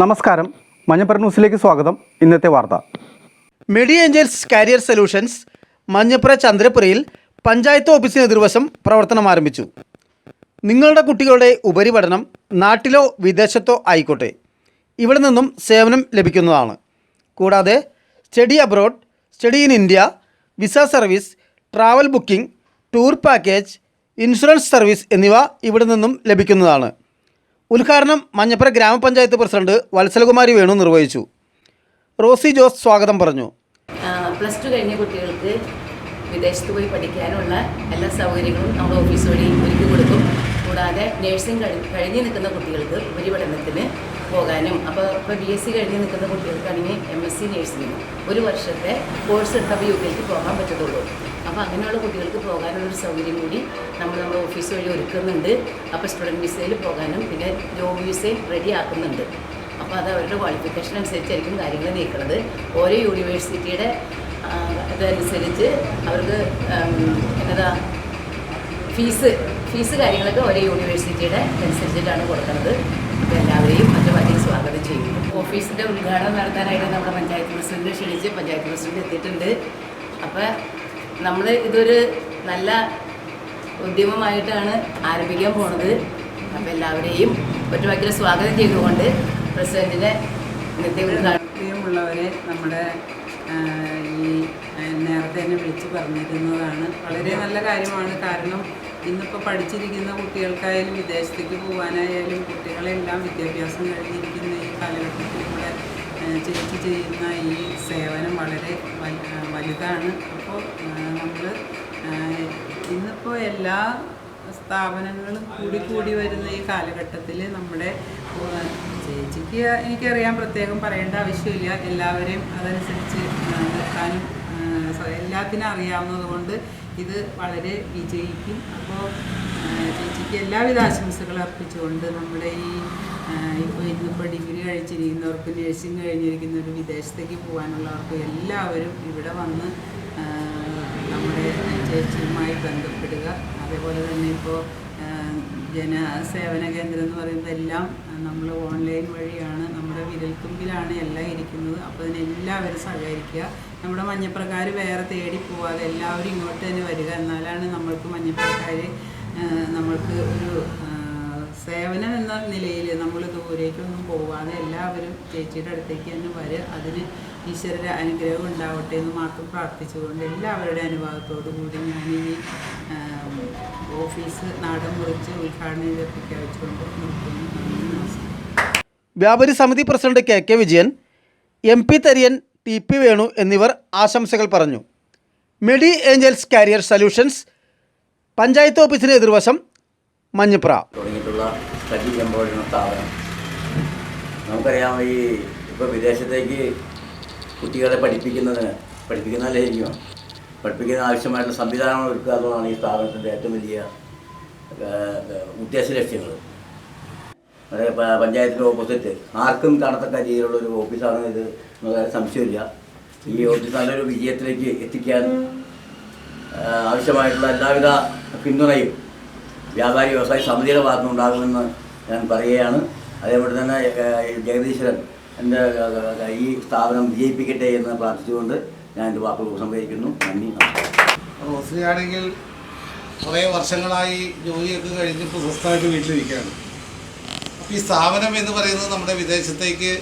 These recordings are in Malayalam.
നമസ്കാരം. മഞ്ഞപ്പറ ന്യൂസിലേക്ക് സ്വാഗതം. ഇന്നത്തെ വാർത്ത. Medi angels career solutions Manjappura ചന്ദ്രപുരയിൽ panchayat ഓഫീസിന് എതിർവശം പ്രവർത്തനം ആരംഭിച്ചു. നിങ്ങളുടെ കുട്ടികളുടെ ഉപരിപഠനം നാട്ടിലോ വിദേശത്തോ ആയിക്കോട്ടെ. ഇവിടെ നിന്നും സേവനം ലഭിക്കുന്നതാണ്. കൂടാതെ study abroad study in India visa service travel booking tour package insurance service എന്നിവ ഇവിടെ നിന്നും ലഭിക്കുന്നതാണ്. ഉദ്ഘാടനം മഞ്ഞപ്പുറ ഗ്രാമപഞ്ചായത്ത് പ്രസിഡന്റ് വത്സലകുമാരി വേണു നിർവഹിച്ചു. റോസി ജോസ് സ്വാഗതം പറഞ്ഞു. പ്ലസ് ടു കഴിഞ്ഞ കുട്ടികൾക്ക് വിദേശത്ത് പോയി പഠിക്കാനുള്ള എല്ലാ സൗകര്യങ്ങളും നമ്മുടെ ഓഫീസ് വഴി ഒരുക്കി കൊടുക്കും. കൂടാതെ നേഴ്സിംഗ് കഴി കഴിഞ്ഞ് നിൽക്കുന്ന കുട്ടികൾക്ക് ഉപരിപഠനത്തിന് പോകാനും. അപ്പോൾ ഇപ്പോൾ ബി എസ് സി കഴിഞ്ഞ് നിൽക്കുന്ന കുട്ടികൾക്കാണെങ്കിൽ എം എസ് സി നഴ്സിംഗിന് ഒരു വർഷത്തെ കോഴ്സ് എടുത്ത യു കെക്ക് പോകാൻ പറ്റത്തുള്ളൂ. അപ്പോൾ അങ്ങനെയുള്ള കുട്ടികൾക്ക് പോകാനുള്ളൊരു സൗകര്യം കൂടി നമ്മൾ നമ്മുടെ ഓഫീസ് വഴി ഒരുക്കുന്നുണ്ട്. അപ്പോൾ സ്റ്റുഡന്റ് വിസയിൽ പോകാനും പിന്നെ ജോബ് വിസയിൽ റെഡി ആക്കുന്നുണ്ട്. അപ്പോൾ അത് അവരുടെ ക്വാളിഫിക്കേഷൻ അനുസരിച്ചായിരിക്കും കാര്യങ്ങൾ നീക്കുന്നത്. ഓരോ യൂണിവേഴ്സിറ്റിയുടെ ഇതനുസരിച്ച് അവർക്ക് എന്നതാ ഫീസ് ഫീസ് കാര്യങ്ങളൊക്കെ ഓരോ യൂണിവേഴ്സിറ്റിയുടെ അനുസരിച്ചിട്ടാണ് കൊടുക്കുന്നത്. അപ്പോൾ എല്ലാവരെയും മറ്റു സ്വാഗതം ചെയ്യുന്നു. ഓഫീസിന്റെ ഉദ്ഘാടനം നടത്താനായിട്ട് നമ്മുടെ പഞ്ചായത്ത് പ്രസിഡന്റ് ക്ഷണിച്ച് പഞ്ചായത്ത് പ്രസിഡന്റ് എത്തിയിട്ടുണ്ട്. അപ്പോൾ നമ്മൾ ഇതൊരു നല്ല ഉദ്യമമായിട്ടാണ് ആരംഭിക്കാൻ പോണത്. അപ്പോൾ എല്ലാവരെയും ഒറ്റവാക്കിൽ സ്വാഗതം ചെയ്തുകൊണ്ട് ഉദ്ഘാടനം പ്രിയമുള്ളവരെ നമ്മുടെ ഈ നേരത്തെ തന്നെ വിളിച്ച് പറഞ്ഞിരുന്നതാണ് വളരെ നല്ല കാര്യമാണ്. കാരണം ഇന്നിപ്പോൾ പഠിച്ചിരിക്കുന്ന കുട്ടികൾക്കായാലും വിദേശത്തേക്ക് പോകാനായാലും കുട്ടികളെല്ലാം വിദ്യാഭ്യാസം കഴിഞ്ഞിരിക്കുന്ന ഈ കാലഘട്ടത്തിൽ ഇവിടെ ആ, ചേച്ചി ചെയ്യുന്ന ഈ സേവനം വളരെ വലുതാണ്. അപ്പോൾ നമ്മൾ ഇന്നിപ്പോൾ എല്ലാ സ്ഥാപനങ്ങളും കൂടി കൂടി വരുന്ന ഈ കാലഘട്ടത്തിൽ നമ്മുടെ ചേച്ചിക്ക് എനിക്കറിയാൻ പ്രത്യേകം പറയേണ്ട ആവശ്യമില്ല. എല്ലാവരെയും അതനുസരിച്ച് നിൽക്കാനും എല്ലാത്തിനും അറിയാവുന്നത് കൊണ്ട് ഇത് വളരെ വിജയിക്കും. അപ്പോൾ എല്ലാവിധ ആശംസകളും അർപ്പിച്ചുകൊണ്ട് നമ്മുടെ ഈ ഇപ്പോൾ ഇന്നിപ്പോൾ ഡിഗ്രി കഴിച്ചിരിക്കുന്നവർക്ക് നഴ്സിംഗ് കഴിഞ്ഞിരിക്കുന്നവർ വിദേശത്തേക്ക് പോകാനുള്ളവർക്ക് എല്ലാവരും ഇവിടെ വന്ന് നമ്മുടെ ചേച്ചിയുമായി ബന്ധപ്പെടുക. അതേപോലെ തന്നെ ഇപ്പോൾ ജനസേവന കേന്ദ്രം എന്ന് പറയുന്നത് എല്ലാം നമ്മൾ ഓൺലൈൻ വഴിയാണ് നമ്മുടെ വിരൽത്തുമ്പിലാണ് എല്ലാം ഇരിക്കുന്നത്. അപ്പോൾ അതിനെല്ലാവരും സഹകരിക്കുക. നമ്മുടെ മഞ്ഞപ്രക്കാർ വേറെ തേടി പോവാതെ എല്ലാവരും ഇങ്ങോട്ട് തന്നെ വരിക. എന്നാലാണ് നമ്മൾക്ക് മഞ്ഞപ്രക്കാർ നമ്മൾക്ക് ഒരു സേവനം എന്ന നിലയിൽ നമ്മൾ ദൂരേക്കൊന്നും പോവാതെ എല്ലാവരും ചേച്ചിയുടെ അടുത്തേക്ക് തന്നെ വരിക അതിന് ഈശ്വരന്റെ അനുഗ്രഹം ഉണ്ടാവട്ടെ എന്ന് മാത്രം പ്രാർത്ഥിച്ചുകൊണ്ട് എല്ലാവരുടെ അനുഭവത്തോടു കൂടി ഞാൻ ഈ ഓഫീസ് നാടൻ മുറിച്ച് ഉദ്ഘാടനം പ്രഖ്യാപിച്ചുകൊണ്ട് വ്യാപാരി സമിതി president K K Vijayan M P Tharian T P Venu എന്നിവർ ആശംസകൾ പറഞ്ഞു. Medi Angels Career Solutions panchayat ഓഫീസിന് എതിർവശം മഞ്ഞപ്ര നമുക്കറിയാം ഈ ഇപ്പോൾ വിദേശത്തേക്ക് കുട്ടികളെ പഠിപ്പിക്കുന്നതിന് പഠിപ്പിക്കുന്നതല്ലായിരിക്കും. പഠിപ്പിക്കുന്ന ആവശ്യമായിട്ടുള്ള സംവിധാനങ്ങൾ ഒരുക്കുക എന്നുള്ളതാണ് ഈ സ്ഥാപനത്തിന്റെ ഏറ്റവും വലിയ ഉദ്ദേശ ലക്ഷ്യങ്ങൾ. അതായത് പഞ്ചായത്തിന്റെ ഓപ്പോസിറ്റ് ആർക്കും കാണത്തക്ക രീതിയിലുള്ള ഒരു ഓഫീസാണ് ഇത് സംശയമില്ല. ഈ ഓഫീസ് നല്ലൊരു വിജയത്തിലേക്ക് എത്തിക്കാൻ ആവശ്യമായിട്ടുള്ള എല്ലാവിധ പിന്തുണയും വ്യാപാരി വ്യവസായ സമിതിയുടെ ഭാഗത്തുനിന്ന് ഉണ്ടാകുമെന്ന് ഞാൻ പറയുകയാണ്. അതേപോലെ തന്നെ ജഗദീശ്വരൻ എന്റെ ഈ സ്ഥാപനം വിജയിപ്പിക്കട്ടെ എന്ന് പ്രാർത്ഥിച്ചുകൊണ്ട് ഞാൻ എന്റെ വാക്കുകൾ ഉപസംഹരിക്കുന്നു. നന്ദി റോസിയാണെങ്കിൽ കുറേ വർഷങ്ങളായി ജോലിയൊക്കെ കഴിഞ്ഞ് സ്വസ്ഥമായിട്ട് വീട്ടിലിരിക്കുകയാണ്. അപ്പോൾ ഈ സ്ഥാപനം എന്ന് പറയുന്നത് നമ്മുടെ വിദേശത്തേക്ക്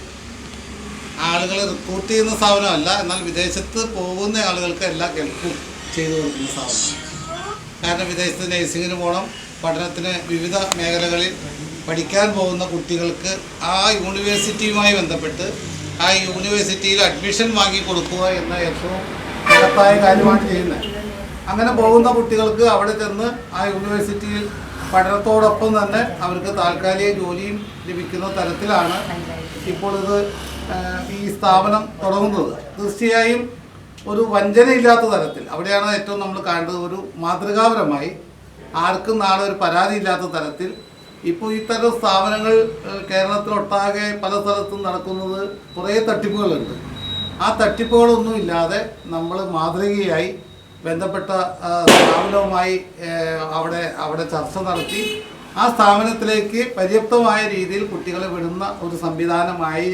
ആളുകൾ റിക്രൂട്ട് ചെയ്യുന്ന സ്ഥാപനമല്ല. എന്നാൽ വിദേശത്ത് പോകുന്ന ആളുകൾക്ക് എല്ലാ ഹെൽപ്പും ചെയ്തു കൊടുക്കുന്ന സാധനം കാരണം വിദേശത്ത് നഴ്സിങ്ങിന് പോകണം. പഠനത്തിന് വിവിധ മേഖലകളിൽ പഠിക്കാൻ പോകുന്ന കുട്ടികൾക്ക് ആ യൂണിവേഴ്സിറ്റിയുമായി ബന്ധപ്പെട്ട് ആ യൂണിവേഴ്സിറ്റിയിൽ അഡ്മിഷൻ വാങ്ങി കൊടുക്കുക എന്ന ഏറ്റവും മഹത്തായ കാര്യമാണ് ചെയ്യുന്നത്. അങ്ങനെ പോകുന്ന കുട്ടികൾക്ക് അവിടെ ചെന്ന് ആ യൂണിവേഴ്സിറ്റിയിൽ പഠനത്തോടൊപ്പം തന്നെ അവർക്ക് താൽക്കാലിക ജോലിയും ലഭിക്കുന്ന തരത്തിലാണ് ഇപ്പോൾ ഇത് ഈ സ്ഥാപനം തുടങ്ങുന്നത്. തീർച്ചയായും ഒരു വഞ്ചനയില്ലാത്ത തരത്തിൽ. അവിടെയാണ് ഏറ്റവും നമ്മൾ കാണേണ്ടത് ഒരു മാതൃകാപരമായി ആർക്കും നാളെ ഒരു പരാതി ഇല്ലാത്ത തരത്തിൽ. ഇപ്പോൾ ഇത്തരം സ്ഥാപനങ്ങൾ കേരളത്തിലൊട്ടാകെ പല സ്ഥലത്തും നടക്കുന്നത് കുറേ തട്ടിപ്പുകളുണ്ട്. ആ തട്ടിപ്പുകളൊന്നും ഇല്ലാതെ നമ്മൾ മാതൃകയായി ബന്ധപ്പെട്ട സ്ഥാപനവുമായി അവിടെ അവിടെ ചർച്ച നടത്തി. ആ സ്ഥാപനത്തിലേക്ക് പര്യാപ്തമായ രീതിയിൽ കുട്ടികളെ വിടുന്ന ഒരു സംവിധാനമായി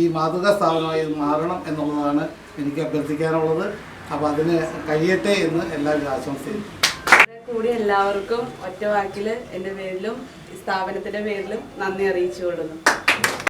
ഈ മാതൃകാ സ്ഥാപനമായി മാറണം എന്നുള്ളതാണ് എനിക്ക് അഭ്യർത്ഥിക്കാനുള്ളത്. അപ്പോൾ അതിന് കഴിയട്ടെ എന്ന് എല്ലാവരും ആശംസിക്കുന്നു. കൂടി എല്ലാവർക്കും ഒറ്റ വാക്കിൽ എന്റെ പേരിലും സ്ഥാപനത്തിന്റെ പേരിലും നന്ദി അറിയിച്ചു കൊള്ളുന്നു